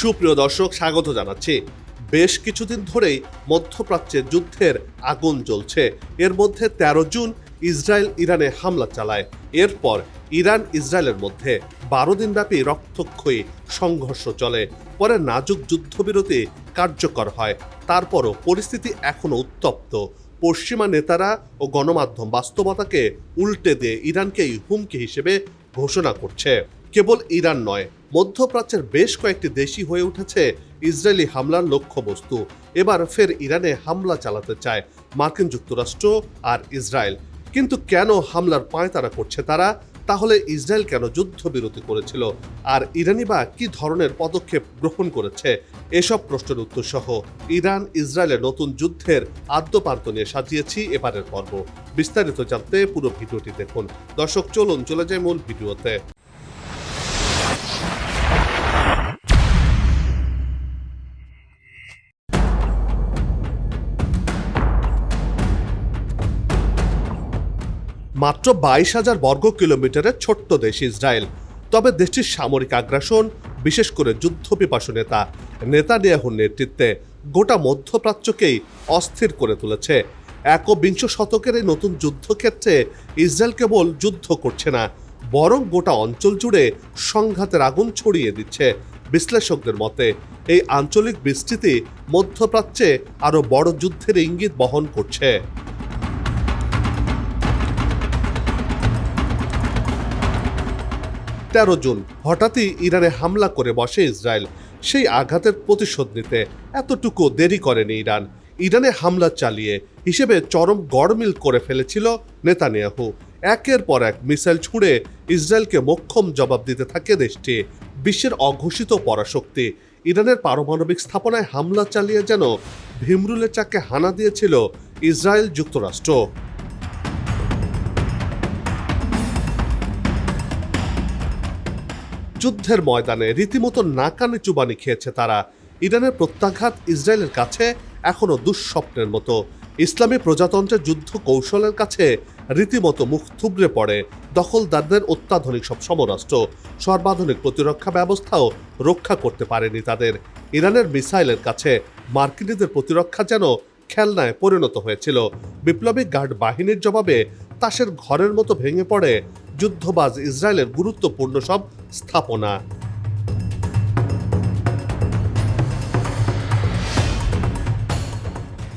সুপ্রিয় দর্শক, স্বাগত জানাচ্ছি। বেশ কিছুদিন ধরেই মধ্যপ্রাচ্যে যুদ্ধের আগুন জ্বলছে। এর মধ্যে ১৩ জুন ইসরায়েল ইরানে হামলা চালায়। এরপর ইরান ইসরায়েলের মধ্যে বারো দিনব্যাপী রক্তক্ষয়ী সংঘর্ষ চলে। পরে নাজুক যুদ্ধবিরতি কার্যকর হয়। তারপরও পরিস্থিতি এখনও উত্তপ্ত। পশ্চিমা নেতারা ও গণমাধ্যম বাস্তবতাকে উল্টে দিয়ে ইরানকেই হুমকি হিসেবে ঘোষণা করছে। কেবল ইরান নয় মধ্যপ্রাচ্যের বেশ কয়েকটি দেশই হয়ে উঠেছে ইসরায়েলি হামলার লক্ষ্যবস্তু। এবার ফের ইরানে হামলা চালাতে চায় মার্কিন যুক্তরাষ্ট্র আর ইসরায়েল। কিন্তু কেন হামলার পায়তারা করছে তারা? তাহলে ইসরায়েল কেন যুদ্ধবিরতি করেছিল? আর ইরানি বা কি ধরনের পদক্ষেপ গ্রহণ করেছে? এসব প্রশ্নের উত্তর সহ ইরান ইসরায়েলের নতুন যুদ্ধের আদ্যপান্ত নিয়ে সাজিয়েছি এবারের পর্ব। বিস্তারিত জানতে পুরো ভিডিওটি দেখুন। দর্শক, চলুন, চলে যায় মূল ভিডিওতে। মাত্র বাইশ হাজার বর্গ কিলোমিটারের ছোট্ট দেশ ইসরায়েল। তবে দেশটির সামরিক আগ্রাসন, বিশেষ করে যুদ্ধপিপাসু নেতা নেতানিয়াহুর নেতৃত্বে গোটা মধ্যপ্রাচ্যকেই অস্থির করে তুলেছে। একবিংশ শতকের এই নতুন যুদ্ধক্ষেত্রে ইসরায়েল কেবল যুদ্ধ করছে না, বরং গোটা অঞ্চল জুড়ে সংঘাতের আগুন ছড়িয়ে দিচ্ছে বিশ্লেষকদের মতে। এই আঞ্চলিক বিস্তৃতি মধ্যপ্রাচ্যে আরও বড় যুদ্ধের ইঙ্গিত বহন করছে। তেরো জুন হঠাৎই ইরানে হামলা করে বসে ইসরায়েল। সেই আঘাতের প্রতিশোধ নিতে এতটুকু দেরি করেনি ইরান। ইরানে হামলা চালিয়ে হিসেবে চরম গড়মিল করে ফেলেছিল নেতানিয়াহু। একের পর এক মিসাইল ছুঁড়ে ইসরায়েলকে মোক্ষম জবাব দিতে থাকে দেশটি। বিশ্বের অঘোষিত পরাশক্তি। ইরানের পারমাণবিক স্থাপনায় হামলা চালিয়ে যেন ভীমরুলের চাকে হানা দিয়েছিল ইসরায়েল যুক্তরাষ্ট্র। যুদ্ধের ময়দানে রীতিমতো নাকানে চুবানি খেয়েছে তারা। ইরানের প্রত্যাঘাত ইসরায়েলের কাছে এখনও দুঃস্বপ্নের মতো। ইসলামী প্রজাতন্ত্রের যুদ্ধ কৌশলের কাছে রীতিমতো মুখ থুবড়ে পড়ে। দখলদারদের অত্যাধুনিক সব সমরাষ্ট্র, সর্বাধুনিক প্রতিরক্ষা ব্যবস্থাও রক্ষা করতে পারেনি তাদের। ইরানের মিসাইলের কাছে মার্কিনীদের প্রতিরক্ষা যেন খেলনায় পরিণত হয়েছিল। বিপ্লবী গার্ড বাহিনীর জবাবে তাসের ঘরের মতো ভেঙে পড়ে। যুদ্ধবাজ ইসরায়েলের গুরুত্বপূর্ণ সব স্থাপনা।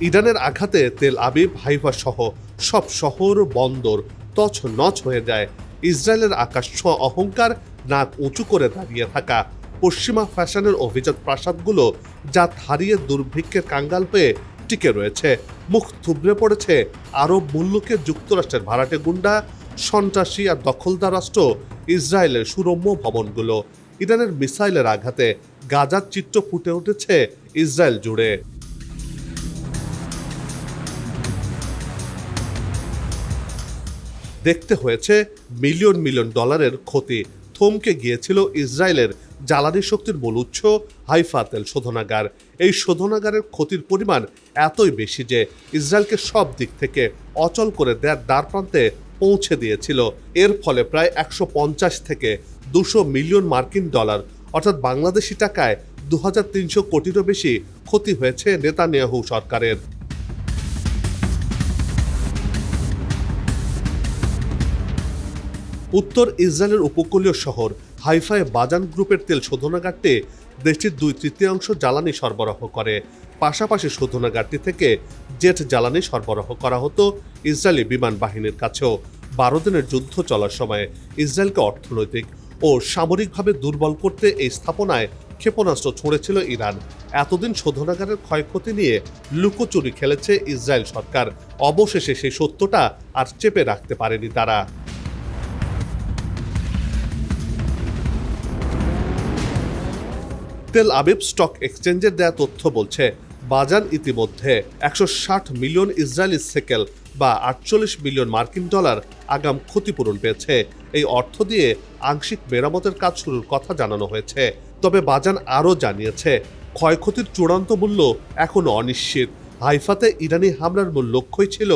ইরানের আঘাতে তেল আবিব, হাইফা সহ সব শহর বন্দর তছ নছ হয়ে যায়। ইসরায়েলের আকাশ ছোঁয়া অহংকার নাক উঁচু করে দাঁড়িয়ে থাকা। পশ্চিমা ফ্যাশনের অভিজাত প্রাসাদগুলো যা হারিয়ে দুর্ভিক্ষের কাঙ্গাল পেয়ে টিকে রয়েছে। মুখ থুবড়ে পড়েছে আরব মুল্লুকের যুক্তরাষ্ট্রের ভাড়াটে গুন্ডা, সন্ত্রাসী আর দখলদার রাষ্ট্র ইসরায়েলের সুরম্য ভবনগুলো। ইরানের মিসাইলের আঘাতে গাজার চিত্র ফুটে উঠেছে ইসরায়েল জুড়ে। দেখতে হয়েছে মিলিয়ন মিলিয়ন ডলারের ক্ষতি। থমকে গিয়েছিল ইসরায়েলের জ্বালানি শক্তির মূল উৎস হাইফা তেল শোধনাগার। এই শোধনাগারের ক্ষতির পরিমাণ এতই বেশি যে ইসরায়েলকে সব দিক থেকে অচল করে দেয়ার দ্বার প্রান্তে পৌঁছে দিয়েছিল। এর ফলে প্রায় একশো পঞ্চাশ থেকে দুশো মিলিয়ন মার্কিন ডলার, অর্থাৎ বাংলাদেশি টাকায় দু হাজার তিনশো কোটিরও বেশি ক্ষতি হয়েছে নেতানিয়াহু সরকারের। উত্তর ইসরায়েলের উপকূলীয় শহর হাইফায় বাজান গ্রুপের তেল শোধনাগারটি দেশটির দুই তৃতীয়াংশ জ্বালানি সরবরাহ করে। পাশাপাশি শোধনাগারটি থেকে জেট জ্বালানি সরবরাহ করা হতো ইসরায়েলি বিমান বাহিনীর কাছেও। বারো দিনের যুদ্ধ চলার সময় ইসরায়েলকে অর্থনৈতিক ও সামরিকভাবে দুর্বল করতে এই স্থাপনায় ক্ষেপণাস্ত্র ছুঁড়েছিল ইরান। এতদিন শোধনাগারের ক্ষয়ক্ষতি নিয়ে লুকোচুরি খেলেছে ইসরায়েল সরকার। অবশেষে সেই সত্যটা আর চেপে রাখতে পারেনি তারা। তেল আবিব স্টক এক্সচেঞ্জের দেয়া তথ্য বলছে বাজার ইতিমধ্যে একশো ষাট মিলিয়ন ইসরায়েলি সেকেল বা আটচল্লিশ মিলিয়ন মার্কিন ডলার আগাম ক্ষতিপূরণ পেয়েছে। এই অর্থ দিয়ে আংশিক মেরামতের কাজ শুরুর কথা জানানো হয়েছে। তবে বাজান আরও জানিয়েছে, ক্ষয়ক্ষতির চূড়ান্ত মূল্য এখনও অনিশ্চিত। হাইফাতে ইরানি হামলার মূল লক্ষ্যই ছিল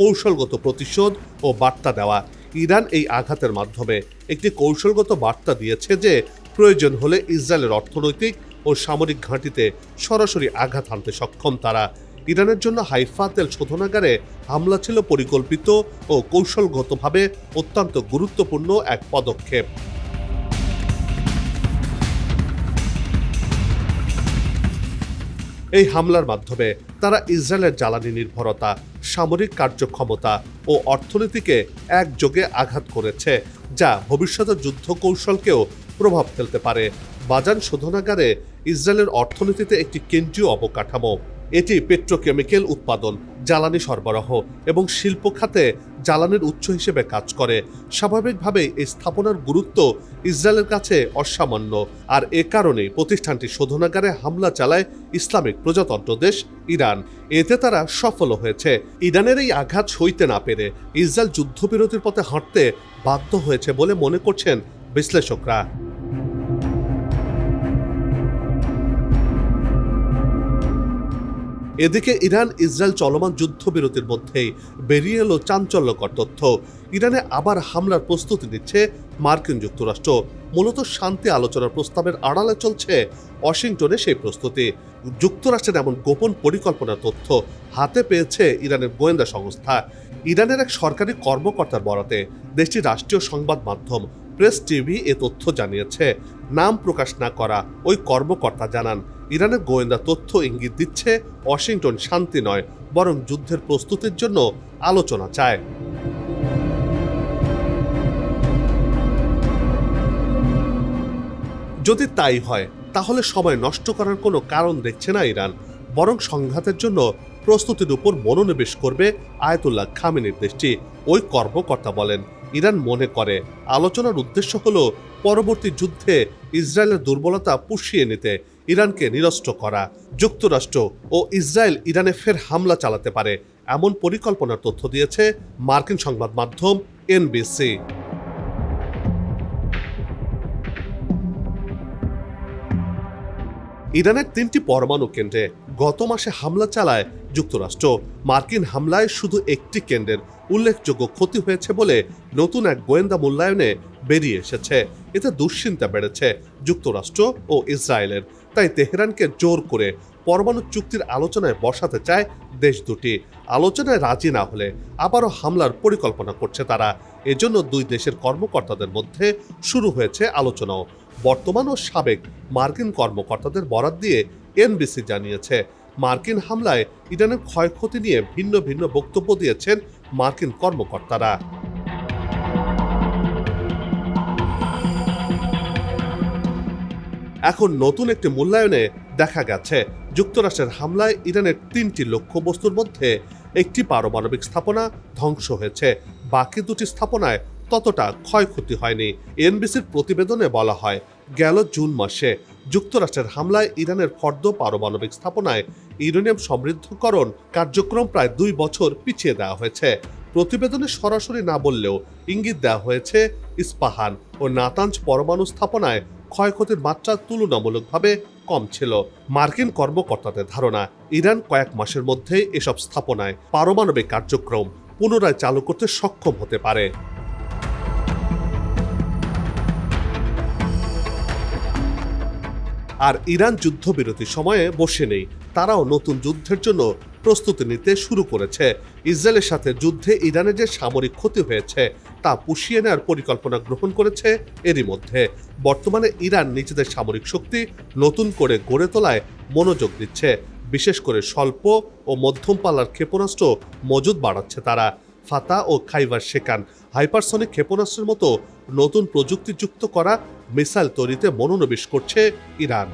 কৌশলগত প্রতিশোধ ও বার্তা দেওয়া। ইরান এই আঘাতের মাধ্যমে একটি কৌশলগত বার্তা দিয়েছে যে, প্রয়োজন হলে ইসরায়েলের অর্থনৈতিক ও সামরিক ঘাঁটিতে সরাসরি আঘাত হানতে সক্ষম তারা। ইরানের জন্য হাইফা তেল শোধনাগারে হামলা ছিল পরিকল্পিত ও কৌশলগতভাবে অত্যন্ত গুরুত্বপূর্ণ এক পদক্ষেপ। এই হামলার মাধ্যমে তারা ইসরায়েলের জ্বালানি নির্ভরতা, সামরিক কার্যক্ষমতা ও অর্থনীতিকে একযোগে আঘাত করেছে, যা ভবিষ্যতে যুদ্ধ কৌশলকেও প্রভাব ফেলতে পারে। বাজান শোধনাগারে ইসরায়েলের অর্থনীতিতে একটি কেন্দ্রীয় অবকাঠামো। এটি পেট্রোকেমিক্যাল উৎপাদন, জ্বালানি সরবরাহ এবং শিল্প খাতে জ্বালানির উৎস হিসেবে কাজ করে। স্বাভাবিকভাবেই এই স্থাপনার গুরুত্ব ইসরায়েলের কাছে অসামান্য। আর এ কারণে প্রতিষ্ঠানটি শোধনাগারে হামলা চালায় ইসলামিক প্রজাতন্ত্র দেশ ইরান। এতে তারা সফল হয়েছে। ইরানের এই আঘাত সইতে না পেরে ইসরায়েল যুদ্ধবিরতির পথে হাঁটতে বাধ্য হয়েছে বলে মনে করছেন বিশ্লেষকরা। এদিকে ইরান, ইসরায়েল চলমান যুদ্ধবিরতির মধ্যেই বেরিয়ে এলো চাঞ্চল্যকর তথ্য। ইরানে আবার হামলার প্রস্তুতি নিচ্ছে মার্কিন যুক্তরাষ্ট্র। মূলত শান্তি আলোচনার প্রস্তাবের আড়ালে চলছে ওয়াশিংটনে সেই প্রস্তুতি। যুক্তরাষ্ট্রের এমন গোপন পরিকল্পনার তথ্য হাতে পেয়েছে ইরানের গোয়েন্দা সংস্থা। ইরানের এক সরকারি কর্মকর্তার বরাতে দেশটির রাষ্ট্রীয় সংবাদ মাধ্যম প্রেস টিভি এ তথ্য জানিয়েছে। নাম প্রকাশ না করা ওই কর্মকর্তা জানান ইরানের গোয়েন্দা তথ্য ইঙ্গিত দিচ্ছে ওয়াশিংটন শান্তি নয়, বরং যুদ্ধের প্রস্তুতির জন্য আলোচনা চায়। যদি তাই হয়, তাহলে সময় নষ্ট করার কোনো কারণ দেখছে না ইরান, বরং সংঘাতের জন্য প্রস্তুতির উপর মনোনিবেশ করবে আয়তুল্লাহ খামেনির দেশটি, ওই কর্মকর্তা বলেন। ইরান মনে করে, আলোচনার উদ্দেশ্য হলো পরবর্তী যুদ্ধে ইসরায়েলের দুর্বলতা পুষিয়ে নিতে। ইরানকে নিরস্ত্র করা, যুক্তরাষ্ট্র ও ইসরায়েল ইরানে ফের হামলা চালাতে পারে, এমন পরিকল্পনার তথ্য দিয়েছে মার্কিন সংবাদ মাধ্যম এনবিসি। ইরানের তিনটি পরমাণু কেন্দ্রে গত মাসে হামলা চালায় যুক্তরাষ্ট্র। মার্কিন হামলায় শুধু একটি কেন্দ্রের উল্লেখযোগ্য ক্ষতি হয়েছে বলে নতুন এক গোয়েন্দা মূল্যায়নে বেরিয়ে এসেছে। এতে দুশ্চিন্তা বেড়েছে যুক্তরাষ্ট্র ও ইসরায়েলের। তাই তেহরানকে জোর করে পরমাণু চুক্তির আলোচনায় বসাতে চায় দেশ দুটি। আলোচনায় রাজি না হলে আবারও হামলার পরিকল্পনা করছে তারা। এজন্য দুই দেশের কর্মকর্তাদের মধ্যে শুরু হয়েছে আলোচনাও। বর্তমান ও সাবেক মার্কিন কর্মকর্তাদের বরাত দিয়ে এনবিসি জানিয়েছে, মার্কিন হামলায় ইরানের ক্ষয়ক্ষতি নিয়ে ভিন্ন ভিন্ন বক্তব্য দিয়েছেন মার্কিন কর্মকর্তারা। এখন নতুন একটি মূল্যায়নে দেখা গেছে। যুক্তরাষ্ট্রের হামলায় ইরানের তিনটি লক্ষ্যবস্তুর মধ্যে একটি পারমাণবিক স্থাপনা ধ্বংস হয়েছে। বাকি দুটি স্থাপনায় ততটা ক্ষয়ক্ষতি হয়নি। এনবিসির প্রতিবেদনে বলা হয়, গেল জুন মাসে যুক্তরাষ্ট্রের হামলায় ইরানের ফর্দ পারমাণবিক স্থাপনায় ইউরেনিয়াম সমৃদ্ধকরণ কার্যক্রম প্রায় দুই বছর পিছিয়ে দেওয়া হয়েছে। প্রতিবেদনে সরাসরি না বললেও ইঙ্গিত দেওয়া হয়েছে, ইস্পাহান ও নাতাঞ্জ পরমাণু স্থাপনায় ক্ষয়ক্ষতির মাত্রা তুলনামূলকভাবে কম ছিল। মার্কিন কর্মকর্তাদের ধারণা, ইরান কয়েক মাসের মধ্যেই এসব স্থাপনায় পারমাণবিক কার্যক্রম পুনরায় চালু করতে সক্ষম হতে পারে। আর ইরান যুদ্ধবিরতির সময়ে বসে নেই। তারাও নতুন যুদ্ধের জন্য প্রস্তুতি নিতে শুরু করেছে। ইসরায়েলের সাথে যুদ্ধে ইরানের যে সামরিক ক্ষতি হয়েছে তা পুষিয়ে নেওয়ার পরিকল্পনা গ্রহণ করেছে এরই মধ্যে। বর্তমানে ইরান নিজেদের সামরিক শক্তি নতুন করে গড়ে তোলায় মনোযোগ দিচ্ছে। বিশেষ করে স্বল্প ও মধ্যম পাল্লার ক্ষেপণাস্ত্র মজুদ বাড়াচ্ছে তারা। ফাতা ও খাইবার শেখান হাইপারসনিক ক্ষেপণাস্ত্রের মতো নতুন প্রযুক্তি যুক্ত করা মিসাইল তৈরিতে মনোনিবেশ করছে ইরান।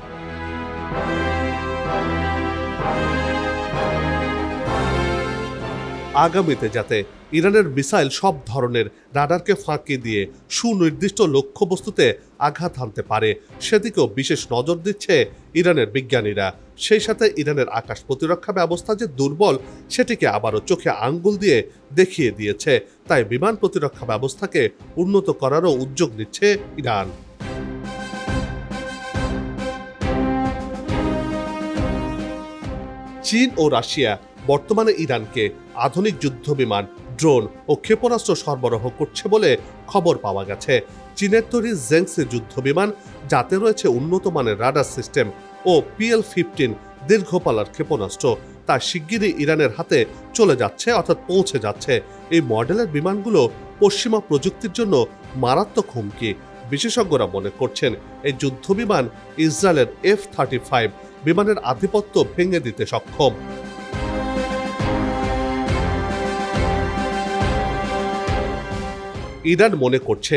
আগামীতে যাতে ইরানের মিসাইল সব ধরনের রাডারকে ফাঁকি দিয়ে সুনির্দিষ্ট লক্ষ্যবস্তুতে আঘাত হানতে পারে, সেদিকেও বিশেষ নজর দিচ্ছে ইরানের বিজ্ঞানীরা। সেই সাথে ইরানের আকাশ প্রতিরক্ষা ব্যবস্থা যে দুর্বল, সেটিকে আবারও চোখে আঙ্গুল দিয়ে দেখিয়ে দিয়েছে। তাই বিমান প্রতিরক্ষা ব্যবস্থাকে উন্নত করারও উদ্যোগ নিচ্ছে ইরান। চীন ও রাশিয়া বর্তমানে ইরানকে আধুনিক যুদ্ধ বিমান ড্রোন ও ক্ষেপণাস্ত্র সরবরাহ করছে বলে খবর পাওয়া গেছে। চীনের তৈরি জেংসি যুদ্ধ বিমান যাতে রয়েছে উন্নত মানের রাডার সিস্টেম ও পিএল ফিফটিন দীর্ঘপালার ক্ষেপণাস্ত্র, তা শিগগিরই ইরানের হাতে চলে যাচ্ছে অর্থাৎ পৌঁছে যাচ্ছে। এই মডেলের বিমানগুলো পশ্চিমা প্রযুক্তির জন্য মারাত্মক হুমকি, বিশেষজ্ঞরা মনে করছেন। এই যুদ্ধ বিমান ইসরায়েলের এফ থার্টি ফাইভ বিমানের আধিপত্য ভেঙে দিতে সক্ষম। ইরান মনে করছে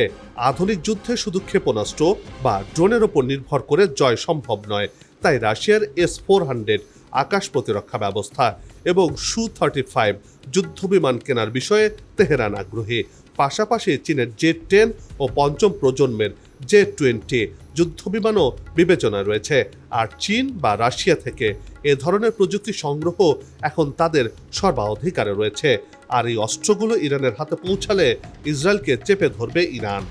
আধুনিক যুদ্ধে শুধু ক্ষেপণাস্ত্র বা ড্রোনের ওপর নির্ভর করে জয় সম্ভব নয়। তাই রাশিয়ার এস ফোর হান্ড্রেড আকাশ প্রতিরক্ষা ব্যবস্থা এবং সু থার্টি ফাইভ যুদ্ধ বিমান কেনার বিষয়ে তেহরান আগ্রহী। পাশাপাশি চীনের জে টেন ও পঞ্চম প্রজন্মের জে টোয়েন্টি যুদ্ধ বিমানও বিবেচনায় রয়েছে। আর চীন বা রাশিয়া থেকে এ ধরনের প্রযুক্তি সংগ্রহ এখন তাদের সর্বাধিকারে রয়েছে। আর এই অস্ত্রগুলো ইরানের হাতে পৌঁছালে ইসরায়েলকে চেপে ধরবে ইরান।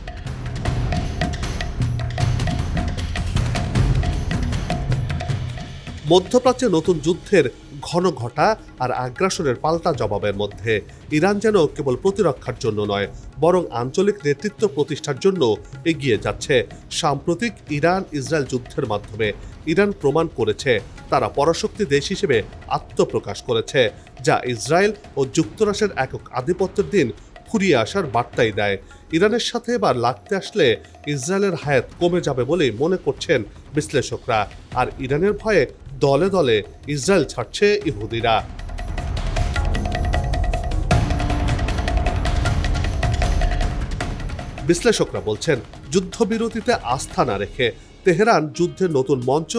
মধ্যপ্রাচ্যে নতুন যুদ্ধের ঘন ঘটা আর আগ্রাসনের পাল্টা জবাবের মধ্যে ইরান যেন কেবল প্রতিরক্ষার জন্য নয়, বরং আঞ্চলিক নেতৃত্ব প্রতিষ্ঠার জন্য এগিয়ে যাচ্ছে। সাম্প্রতিক ইরান ইসরায়েল যুদ্ধের মাধ্যমে ইরান প্রমাণ করেছে তারা পরাশক্তি দেশ হিসেবে আত্মপ্রকাশ করেছে, যা ইসরায়েল ও যুক্তরাষ্ট্রের একক আধিপত্যের দিন ফুরিয়ে আসার বার্তাই দেয়। ইরানের সাথে এবার লাগতে আসলে ইসরায়েলের হায়াত কমে যাবে বলেই মনে করছেন বিশ্লেষকরা, আর ইরানের ভয়ে দলে দলে ইসরায়েল ছাড়ছে ইহুদিরা। বিশ্লেষকরা বলছেন, যুদ্ধবিরতিতে আস্থা না রেখে তেহরান যুদ্ধের নতুন মঞ্চ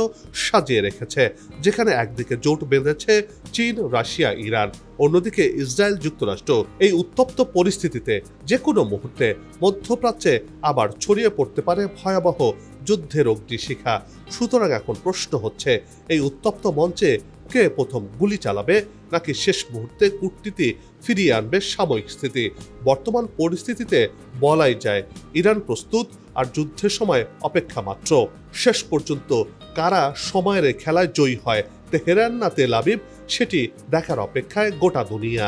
সাজিয়ে রেখেছে, যেখানে একদিকে জোট বেঁধেছে চীন, রাশিয়া, ইরান, অন্যদিকে ইসরায়েল যুক্তরাষ্ট্র। এই উত্তপ্ত পরিস্থিতিতে যে কোনো মুহূর্তে মধ্যপ্রাচ্যে আবার ছড়িয়ে পড়তে পারে ভয়াবহ যুদ্ধের অগ্নিশিখা। সুতরাং এখন প্রশ্ন হচ্ছে, এই উত্তপ্ত মঞ্চে কে প্রথম গুলি চালাবে? নাকি শেষ মুহূর্তে কূটনীতি ফিরিয়ে আনবে সাময়িক স্থিতি? বর্তমান পরিস্থিতিতে বলাই যায়, ইরান প্রস্তুত আর যুদ্ধের সময় অপেক্ষা মাত্র। শেষ পর্যন্ত কারা সময়ের খেলায় জয়ী হয়? তেহরান না তেল আবিব? সেটি দেখার অপেক্ষায় গোটা দুনিয়া।